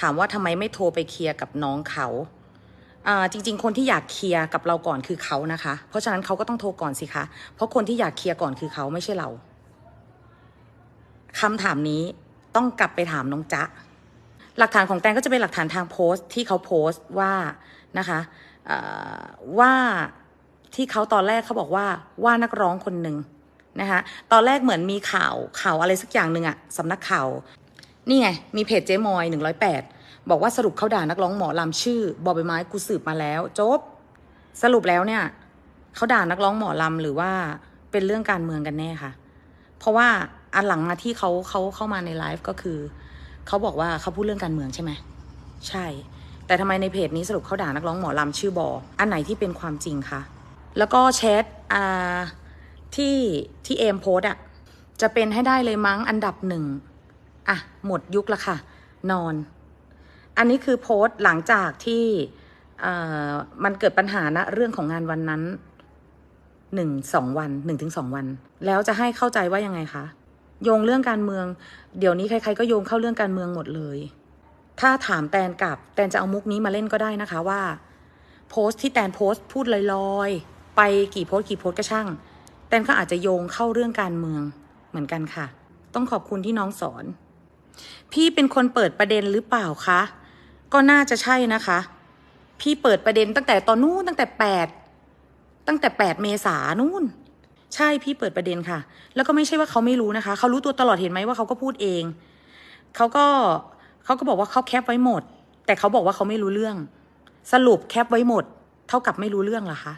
ถามว่าทำไมไม่โทรไปเคลียร์กับน้องเขาอ่าจริง ๆ คนที่อยากเคลียร์กับเราก่อนคือเขานะคะ เพราะฉะนั้นเขาก็ต้องโทรก่อนสิคะ เพราะคนที่อยากเคลียร์ก่อนคือเขาไม่ใช่เราคำถามนี้ต้องกลับไปถามน้องจ๊ะ หลักฐานของแตงก็จะเป็นหลักฐานทางโพสต์ที่เขาโพสต์ว่านะคะอ่อว่าที่เขาตอนแรกเขาบอกว่าว่านักร้องคนหนึ่งนะคะตอนแรกเหมือนมีข่าวข่าวอะไรสักอย่างหนึ่งอะสำนักข่าว นี่ไง มีเพจเจ๊มอยหนึ่งร้อยแปดบอกว่าสรุปเขาด่านักร้องหมอลำชื่อบอใบไม้กูสืบมาแล้วจบ สรุปแล้วเนี่ยเขาด่านักร้องหมอลำหรือว่าเป็นเรื่องการเมืองกันแน่ค่ะ เพราะว่าอันหลังมาที่เขาเขาเข้ามาในไลฟ์ก็คือเขาบอกว่าเขาพูดเรื่องการเมืองใช่ไหมใช่ แต่ทำไมในเพจนี้สรุปเขาด่านักร้องหมอลำชื่อบออันไหนที่เป็นความจริงคะแล้วก็แชทอ่าที่ที่เอมโพสอะจะเป็นให้ได้เลยมั้งอันดับหนึ่ง อะ หมดยุคละค่ะ นอน อันนี้คือโพสต์หลังจากที่มันเกิดปัญหานะเรื่องของงานวันนั้นหนึ่งสองวันหนึ่งถึงสองวัน แล้วจะให้เข้าใจว่ายังไงคะโยงเรื่องการเมือง เดี๋ยวนี้ใครๆก็โยงเข้าเรื่องการเมืองหมดเลย ถ้าถามแตนกลับแตนจะเอามุกนี้มาเล่นก็ได้นะคะว่า โพสต์ที่แตนโพสต์พูดลอยๆ ไปกี่โพสต์กี่โพสต์ก็ช่าง แตนก็อาจจะโยงเข้าเรื่องการเมืองเหมือนกันค่ะ ต้องขอบคุณที่น้องสอน พี่เป็นคนเปิดประเด็นหรือเปล่าคะ ก็น่าจะใช่นะคะ พี่เปิดประเด็นตั้งแต่ตอนนู้นตั้งแต่แปดตั้งแต่แปดเมษานู่น ใช่พี่เปิดประเด็นค่ะ แล้วก็ไม่ใช่ว่าเขาไม่รู้นะคะ เขารู้ตัวตลอดเห็นไหมว่าเขาก็พูดเอง เขาก็เขาก็บอกว่าเขาแคปไว้หมด แต่เขาบอกว่าเขาไม่รู้เรื่อง สรุปแคปไว้หมด เท่ากับไม่รู้เรื่องเหรอคะ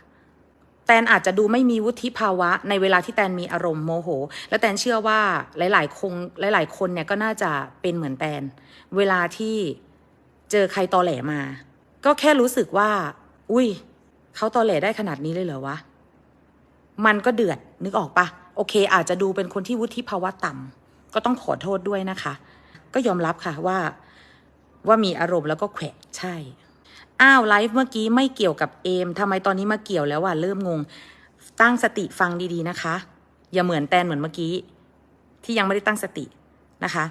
แตนอาจจะดูไม่มีวุฒิภาวะในเวลาที่แตนมีอารมณ์โมโห และแตนเชื่อว่าหลาย ๆ คงหลาย ๆ คนเนี่ยก็น่าจะเป็นเหมือนแตน เวลาที่เจอใครตอแหลมา ก็แค่รู้สึกว่า อุ้ยเขาตอแหลได้ขนาดนี้เลยเหรอวะ มันก็เดือดนึกออกปะโอเค อาจจะดูเป็นคนที่วุฒิภาวะต่ำก็ต้องขอโทษด้วยนะคะ ก็ยอมรับค่ะว่า ว่ามีอารมณ์แล้วก็แขวะใช่ อ้าวไลฟ์เมื่อกี้ไม่เกี่ยวกับเอมทำไมตอนนี้มาเกี่ยวแล้วอะเริ่มงง ตั้งสติฟังดีๆนะคะ อย่าเหมือนแตนเหมือนเมื่อกี้ ที่ยังไม่ได้ตั้งสตินะคะ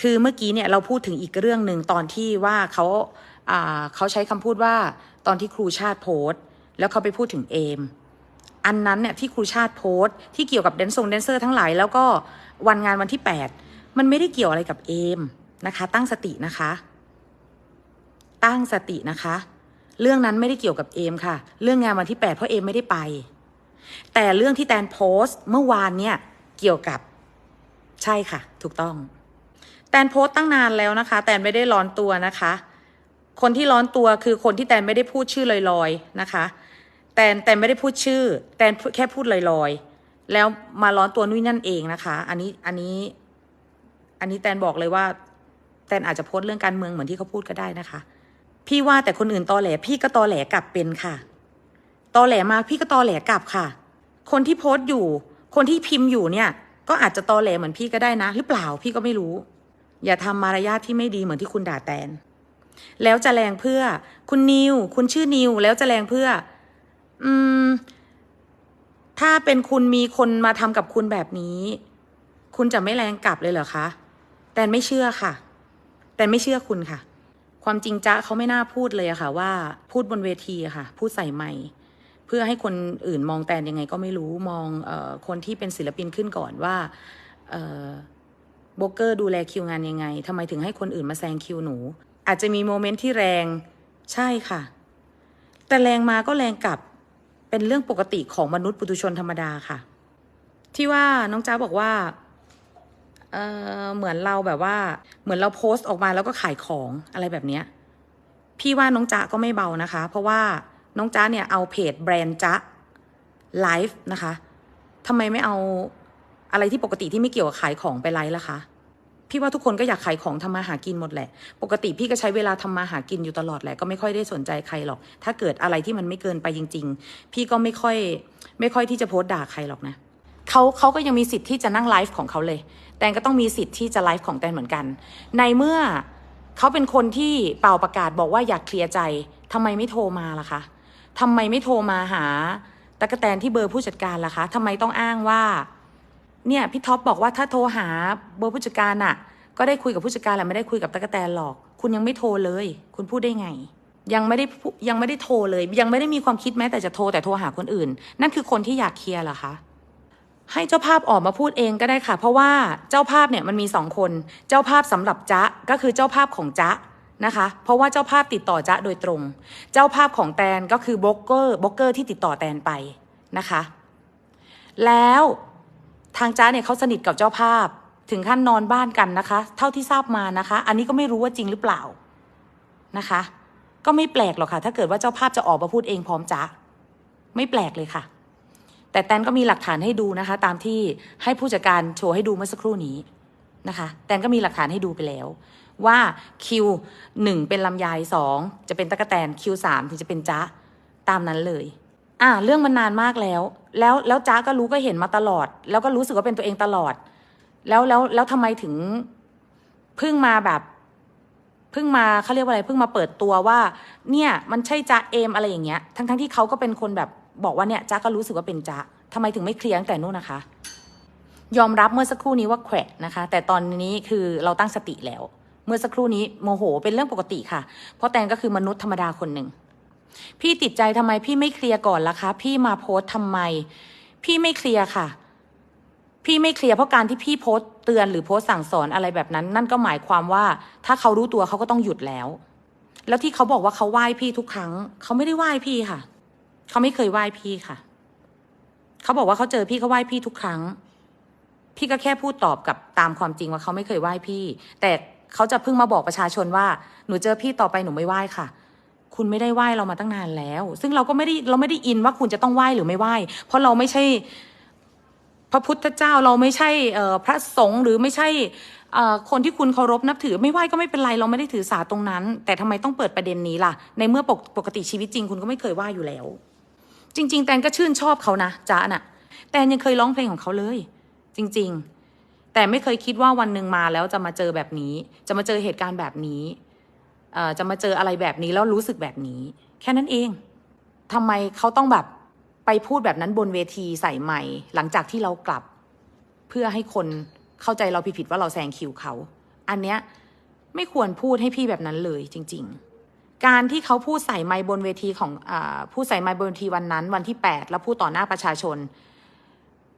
คือเมื่อกี้เนี่ยเราพูดถึงอีกเรื่องหนึ่งตอนที่ว่าเขาอ่าเขาใช้คำพูดว่าตอนที่ครูชาติโพสต์แล้วเขาไปพูดถึงเอมอันนั้นเนี่ยที่ครูชาติโพสต์ที่เกี่ยวกับแดนซงแดนเซอร์ทั้งหลายแล้วก็วันงานวันที่ 8 มันไม่ได้เกี่ยวอะไรกับเอมนะคะ ตั้งสตินะคะ ตั้งสตินะคะ เรื่องนั้นไม่ได้เกี่ยวกับเอมค่ะ เรื่องงานวันที่ 8 เพราะเอมไม่ได้ไป แต่เรื่องที่แตนโพสต์เมื่อวานเนี่ยเกี่ยวกับใช่ค่ะ ถูกต้อง แตนโพสต์ตั้งนานแล้วนะคะ แตนไม่ได้ร้อนตัวนะคะ คนที่ร้อนตัวคือคนที่แตนไม่ได้พูดชื่อลอยๆนะคะ แตนแตนไม่ได้พูดชื่อ แตนแค่พูดลอยๆ แล้วมาร้อนตัวนุ้ยนั่นเองนะคะ อันนี้อันนี้ อันนี้แตนบอกเลยว่า แตนอาจจะโพสต์เรื่องการเมืองเหมือนที่เขาพูดก็ได้นะคะ พี่ว่าแต่คนอื่นตอแหลพี่ก็ตอแหลกลับเป็นค่ะ ตอแหลมาพี่ก็ตอแหลกลับค่ะ คนที่โพสต์อยู่ คนที่พิมพ์อยู่เนี่ย ก็อาจจะตอแหลเหมือนพี่ก็ได้นะ หรือเปล่าพี่ก็ไม่รู้ อย่าทำมารยาทที่ไม่ดีเหมือนที่คุณด่าแตน แล้วจะแรงเพื่อ คุณนิว คุณชื่อนิว แล้วจะแรงเพื่อ อืม ถ้าเป็นคุณมีคนมาทำกับคุณแบบนี้ คุณจะไม่แรงกลับเลยเหรอคะ แตนไม่เชื่อค่ะ แตนไม่เชื่อคุณค่ะ ความจริงจ้าเขาไม่น่าพูดเลยอะค่ะ ว่าพูดบนเวทีอะค่ะ พูดใส่ไมค์เพื่อให้คนอื่นมองแตนยังไงก็ไม่รู้มองออคนที่เป็นศิลปินขึ้นก่อนว่าเออโบกเกอร์ดูแลคิวงานยังไงทำไมถึงให้คนอื่นมาแซงคิวหนู อาจจะมีโมเมนต์ที่แรงใช่ค่ะ แต่แรงมาก็แรงกลับเป็นเรื่องปกติของมนุษย์ปุถุชนธรรมดาค่ะ ที่ว่าน้องจ้าบอกว่า เออเหมือนเราแบบว่า เหมือนเราโพสต์ออกมาแล้วก็ขายของอะไรแบบเนี้ยพี่ว่าน้องจ๊ะก็ไม่เบานะคะ เพราะว่าน้องจ๊ะเนี่ยเอาเพจแบรนด์จ๊ะไลฟ์นะคะทำไมไม่เอาอะไรที่ปกติที่ไม่เกี่ยวกับขายของไปไลฟ์ล่ะคะ พี่ว่าทุกคนก็อยากขายของทำมาหากินหมดแหละ ปกติพี่ก็ใช้เวลาทำมาหากินอยู่ตลอดแหละ ก็ไม่ค่อยได้สนใจใครหรอก ถ้าเกิดอะไรที่มันไม่เกินไปจริง ๆ พี่ก็ไม่ค่อย ไม่ค่อยที่จะโพสต์ด่าใครหรอกนะ เขาเขาก็ยังมีสิทธิ์ที่จะนั่งไลฟ์ของเขาเลย แตนก็ต้องมีสิทธิ์ที่จะไลฟ์ของแตนเหมือนกัน ในเมื่อเขาเป็นคนที่เป่าประกาศบอกว่าอยากเคลียร์ใจทำไมไม่โทรมาล่ะคะทำไมไม่โทรมาหาตะกะแตนที่เบอร์ผู้จัดการล่ะคะทำไมต้องอ้างว่า เนี่ยพี่ท็อปบอกว่าถ้าโทรหาเบอร์ผู้จัดการอะก็ได้คุยกับผู้จัดการแหละไม่ได้คุยกับตะกแตนหรอก คุณยังไม่โทรเลย คุณพูดได้ไง ยังไม่ได้ยังไม่ได้โทรเลย ยังไม่ได้มีความคิดแม้แต่จะโทรแต่โทรหาคนอื่น นั่นคือคนที่อยากเคลียร์เหรอคะ ให้เจ้าภาพออกมาพูดเองก็ได้ค่ะ เพราะว่าเจ้าภาพเนี่ยมันมีสองคน เจ้าภาพสำหรับจ๊ะก็คือเจ้าภาพของจ๊ะนะคะ เพราะว่าเจ้าภาพติดต่อจ๊ะโดยตรง เจ้าภาพของแตนก็คือบล็อกเกอร์บล็อกเกอร์ที่ติดต่อแตนไปนะคะ แล้วทางจ๊ะเนี่ยเขาสนิทกับเจ้าภาพถึงขั้นนอนบ้านกันนะคะ เท่าที่ทราบมานะคะ อันนี้ก็ไม่รู้ว่าจริงหรือเปล่านะคะ ก็ไม่แปลกหรอกค่ะ ถ้าเกิดว่าเจ้าภาพจะออกมาพูดเองพร้อมจ๊ะไม่แปลกเลยค่ะ แต่แตนก็มีหลักฐานให้ดูนะคะ ตามที่ให้ผู้จัดการโชว์ให้ดูเมื่อสักครู่นี้นะคะ แตนก็มีหลักฐานให้ดูไปแล้ว ว่าคิวหนึ่งเป็นลำไยสองจะเป็นตะกะแตนคิวสามถึงจะเป็นจ๊ะตามนั้นเลย อ่าเรื่องมันนานมากแล้ว แล้วแล้วจ๊ะก็รู้ก็เห็นมาตลอด แล้วก็รู้สึกว่าเป็นตัวเองตลอด แล้วแล้วแล้วทำไมถึงเพิ่งมาแบบ เพิ่งมาเขาเรียกว่าอะไรเพิ่งมาเปิดตัวว่า เนี่ยมันใช่จ๊ะเอมอะไรอย่างเงี้ย ทั้งทั้งที่เขาก็เป็นคนแบบบอกว่าเนี่ยจ๊ะก็รู้สึกว่าเป็นจ๊ะทำไมถึงไม่เคลียร์ตั้งแต่นู้นนะคะ ยอมรับเมื่อสักครู่นี้ว่าแขวะนะคะ แต่ตอนนี้คือเราตั้งสติแล้ว เมื่อสักครู่นี้โมโห เป็นเรื่องปกติค่ะ เพราะแตนก็คือมนุษย์ธรรมดาคนหนึ่งพี่ติดใจทำไมพี่ไม่เคลียร์ก่อนล่ะคะ พี่มาโพสต์ทำไม พี่ไม่เคลียร์ค่ะ พี่ไม่เคลียร์เพราะการที่พี่โพสต์เตือนหรือโพสต์สั่งสอนอะไรแบบนั้น นั่นก็หมายความว่า ถ้าเขารู้ตัวเขาก็ต้องหยุดแล้ว แล้วที่เขาบอกว่าเขาไหว้พี่ทุกครั้ง เขาไม่ได้ไหว้พี่ค่ะ เขาไม่เคยไหว้พี่ค่ะ เขาบอกว่าเขาเจอพี่เขาไหว้พี่ทุกครั้ง พี่ก็แค่พูดตอบกับตามความจริงว่าเขาไม่เคยไหว้พี่ แต่เขาจะเพิ่งมาบอกประชาชนว่าหนูเจอพี่ต่อไปหนูไม่ไหว้ค่ะคุณไม่ได้ไหว้เรามาตั้งนานแล้ว ซึ่งเราก็ไม่ได้เราไม่ได้อินว่าคุณจะต้องไหว้หรือไม่ไหว้ เพราะเราไม่ใช่ พระพุทธเจ้าเราไม่ใช่พระสงฆ์หรือไม่ใช่คนที่คุณเคารพนับถือไม่ไหว้ก็ไม่เป็นไรเราไม่ได้ถือสาตรงนั้น แต่ทำไมต้องเปิดประเด็นนี้ล่ะ ในเมื่อปกปกติชีวิตจริงคุณก็ไม่เคยไหว้อยู่แล้ว จริง ๆ แตนก็ชื่นชอบเขานะจ๊ะน่ะ แตนยังเคยร้องเพลงของเขาเลย จริง ๆ แต่ไม่เคยคิดว่าวันหนึ่งมาแล้วจะมาเจอแบบนี้ จะมาเจอเหตุการณ์แบบนี้จะมาเจออะไรแบบนี้แล้วรู้สึกแบบนี้ แค่นั้นเองทำไมเขาต้องแบบ ไปพูดแบบนั้นบนเวทีใส่ใหม่ หลังจากที่เรากลับ เพื่อให้คนเข้าใจเราผิดๆว่าเราแซงคิวเขา อันเนี้ยไม่ควรพูดให้พี่แบบนั้นเลยจริง ๆ การที่เขาพูดใส่ไมค์บนเวทีของอาพูดใส่ไมค์บนเวทีวันนั้น วันที่ 8 แล้วพูดต่อหน้าประชาชน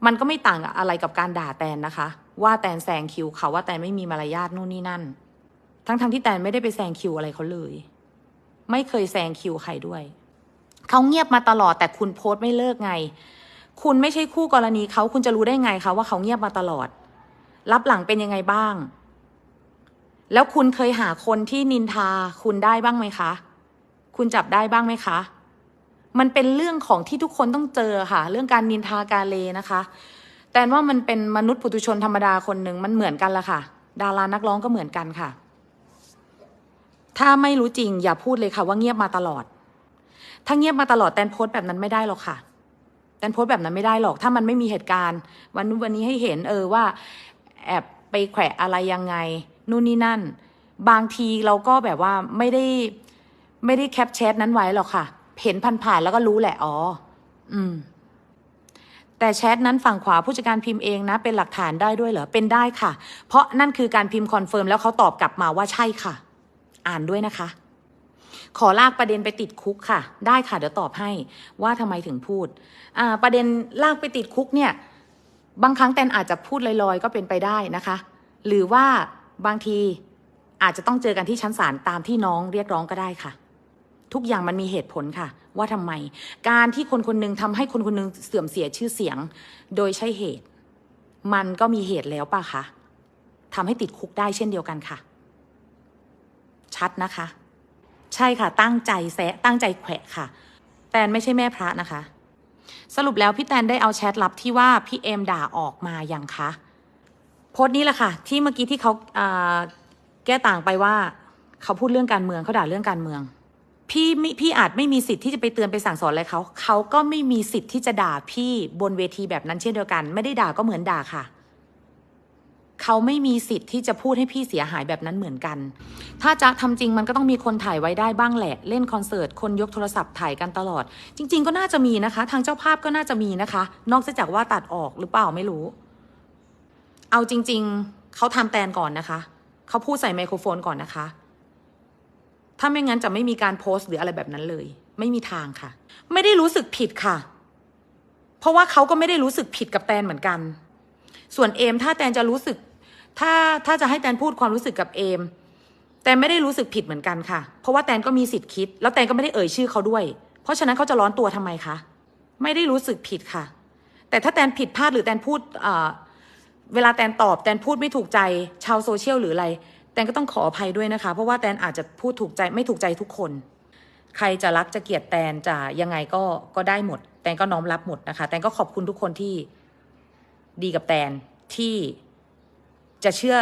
มันก็ไม่ต่างอะไรกับการด่าแตนนะคะ ว่าแตนแซงคิวเขาว่าแตนไม่มีมารยาทนู่นนี่นั่น ทั้งๆที่แตนไม่ได้ไปแซงคิวอะไรเขาเลย ไม่เคยแซงคิวใครด้วย เขาเงียบมาตลอดแต่คุณโพสต์ไม่เลิกไง คุณไม่ใช่คู่กรณีเขาคุณจะรู้ได้ไงคะว่าเขาเงียบมาตลอด รับหลังเป็นยังไงบ้าง แล้วคุณเคยหาคนที่นินทาคุณได้บ้างไหมคะ คุณจับได้บ้างไหมคะ มันเป็นเรื่องของที่ทุกคนต้องเจอค่ะ เรื่องการนินทาการเลนะคะ แต่ว่ามันเป็นมนุษย์ปุถุชนธรรมดาคนหนึ่งมันเหมือนกันละค่ะ ดารานักร้องก็เหมือนกันค่ะ ถ้าไม่รู้จริงอย่าพูดเลยค่ะว่าเงียบมาตลอด ถ้าเงียบมาตลอดแตนโพสต์แบบนั้นไม่ได้หรอกค่ะแตนโพสต์แบบนั้นไม่ได้หรอก ถ้ามันไม่มีเหตุการณ์ วันนู้นวันนี้ให้เห็นเออว่า แอบไปแขวะอะไรยังไง นู่นนี่นั่น บางทีเราก็แบบว่าไม่ได้ไม่ได้แคปแชทนั้นไว้หรอกค่ะ เห็นผ่านๆแล้วก็รู้แหละอ๋ออืม แต่แชทนั้นฝั่งขวาผู้จัดการพิมพ์เองนะ เป็นหลักฐานได้ด้วยเหรอเป็นได้ค่ะ เพราะนั่นคือการพิมพ์คอนเฟิร์มแล้วเขาตอบกลับมาว่าใช่ค่ะ อ่านด้วยนะคะ ขอลากประเด็นไปติดคุกค่ะ ได้ค่ะเดี๋ยวตอบให้ว่าทำไมถึงพูดอ่าประเด็นลากไปติดคุกเนี่ยบางครั้งแตนอาจจะพูดลอยๆ ก็เป็นไปได้นะคะ หรือว่าบางทีอาจจะต้องเจอกันที่ชั้นศาลตามที่น้องเรียกร้องก็ได้ค่ะ ทุกอย่างมันมีเหตุผลค่ะ ว่าทำไม การที่คนคนหนึงทำให้คนคนหนึงเสื่อมเสียชื่อเสียง โดยใช่เหตุ มันก็มีเหตุแล้วป่ะคะทำให้ติดคุกได้เช่นเดียวกันค่ะ ชัดนะคะ ใช่ค่ะ ตั้งใจแซะตั้งใจแขวะค่ะ แตนไม่ใช่แม่พระนะคะ สรุปแล้วพี่แตนได้เอาแชทลับที่ว่าพี่เอมด่าออกมาอย่างคะโพสต์นี้แหละค่ะ ที่เมื่อกี้ที่เขาแก้ต่างไปว่าเขาพูดเรื่องการเมืองเขาด่าเรื่องการเมือง พี่ไม่พี่อาจไม่มีสิทธิ์ที่จะไปเตือนไปสั่งสอนอะไรเขาเขาก็ไม่มีสิทธิ์ที่จะด่าพี่บนเวทีแบบนั้นเช่นเดียวกัน ไม่ได้ด่าก็เหมือนด่าค่ะ เขาไม่มีสิทธิ์ที่จะพูดให้พี่เสียหายแบบนั้นเหมือนกัน ถ้าจะทำจริงมันก็ต้องมีคนถ่ายไว้ได้บ้างแหละ เล่นคอนเสิร์ตคนยกโทรศัพท์ถ่ายกันตลอด จริง ๆ ก็น่าจะมีนะคะ ทางเจ้าภาพก็น่าจะมีนะคะ นอกจากว่าตัดออกหรือเปล่าไม่รู้ เอาจริง ๆเขาทำแตนก่อนนะคะเขาพูดใส่ไมโครโฟนก่อนนะคะ ถ้าไม่งั้นจะไม่มีการโพสต์หรืออะไรแบบนั้นเลย ไม่มีทางค่ะ ไม่ได้รู้สึกผิดค่ะ เพราะว่าเขาก็ไม่ได้รู้สึกผิดกับแตนเหมือนกัน ส่วนเอมถ้าแตนจะรู้สึก ถ้าถ้าจะให้แตนพูดความรู้สึกกับเอมแตนไม่ได้รู้สึกผิดเหมือนกันค่ะ เพราะว่าแตนก็มีสิทธิ์คิด แล้วแตนก็ไม่ได้เอ่ยชื่อเขาด้วย เพราะฉะนั้นเขาจะร้อนตัวทำไมคะไม่ได้รู้สึกผิดค่ะ แต่ถ้าแตนผิดพลาดหรือแตนพูดเเวลาแตนตอบแตนพูดไม่ถูกใจชาวโซเชียลหรืออะไร แตนก็ต้องขออภัยด้วยนะคะ เพราะว่าแตนอาจจะพูดถูกใจไม่ถูกใจทุกคน ใครจะรักจะเกลียดแตนจะยังไงก็ก็ได้หมด แตนก็น้อมรับหมดนะคะ แตนก็ขอบคุณทุกคนที่ดีกับแตนที่ จะเชื่อ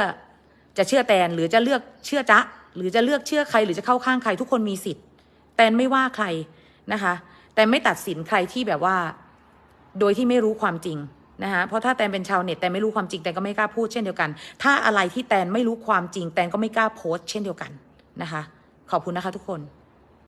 จะเชื่อแตนหรือจะเลือกเชื่อจ๊ะหรือจะเลือกเชื่อใครหรือจะเข้าข้างใครทุกคนมีสิทธิ์ แตนไม่ว่าใครนะคะ แต่ไม่ตัดสินใครที่แบบว่า โดยที่ไม่รู้ความจริงนะคะเพราะถ้าแตนเป็นชาวเน็ตแตนไม่รู้ความจริงแตนก็ไม่กล้าพูดเช่นเดียวกัน ถ้าอะไรที่แตนไม่รู้ความจริง แตนก็ไม่กล้าโพสต์เช่นเดียวกันนะคะ ขอบคุณนะคะทุกคน